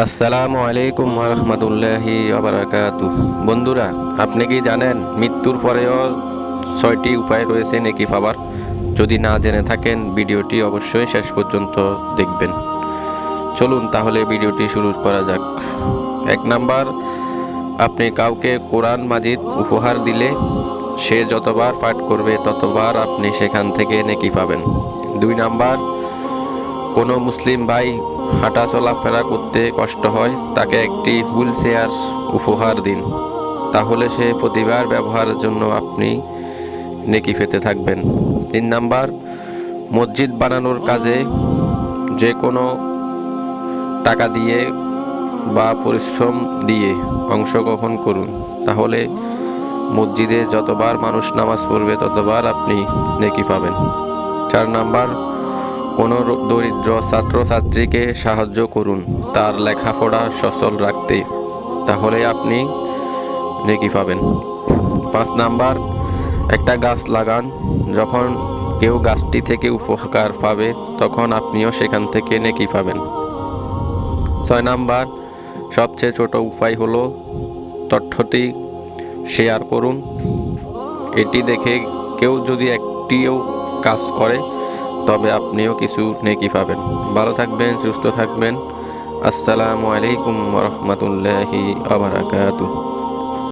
আসসালামু আলাইকুম রহমতুল্লাহি বন্ধুরা, আপনি কি জানেন মৃত্যুর পরেও ছয়টি উপায় রয়েছে নেকি পাবার যদি না জেনে থাকেন, ভিডিওটি অবশ্যই শেষ পর্যন্ত দেখবেন। চলুন তাহলে ভিডিওটি শুরু করা যাক। এক নাম্বার, আপনি কাউকে কোরআন মাজিদ উপহার দিলে সে যতবার পাঠ করবে ততবার আপনি সেখান থেকে নেকি পাবেন। দুই নাম্বার কোনো মুসলিম ভাই হাঁটা চলাফেরা করতে কষ্ট হয়, তাকে একটি হুইল চেয়ার উপহার দিন। তাহলে সে প্রতিবার ব্যবহারের জন্য আপনি নেকি পেতে থাকবেন। তিন নাম্বার, মসজিদ বানানোর কাজে যে কোনো টাকা দিয়ে বা পরিশ্রম দিয়ে অংশগ্রহণ করুন। তাহলে মসজিদে যতবার মানুষ নামাজ পড়বে, ততবার আপনি নেকি পাবেন। চার নাম্বার কোনো দরিদ্র ছাত্রছাত্রীকে সাহায্য করুন। তার লেখাপড়া সচল রাখতে। তাহলে আপনি নেকি পাবেন। পাঁচ নাম্বার, একটা গাছ লাগান। যখন কেউ গাছটি থেকে উপকার পাবে, তখন আপনিও সেখান থেকে নেকি পাবেন। ছয় নাম্বার, সবচেয়ে ছোট উপায় হলো তথ্যটি শেয়ার করুন। এটি দেখে কেউ যদি একটিও কাজ করে তবে আপনিও কিছু নেকি পাবেন। ভালো থাকবেন সুস্থ থাকবেন। আসসালামু আলাইকুম রহমতুল্লাহি আবরাকাতুহ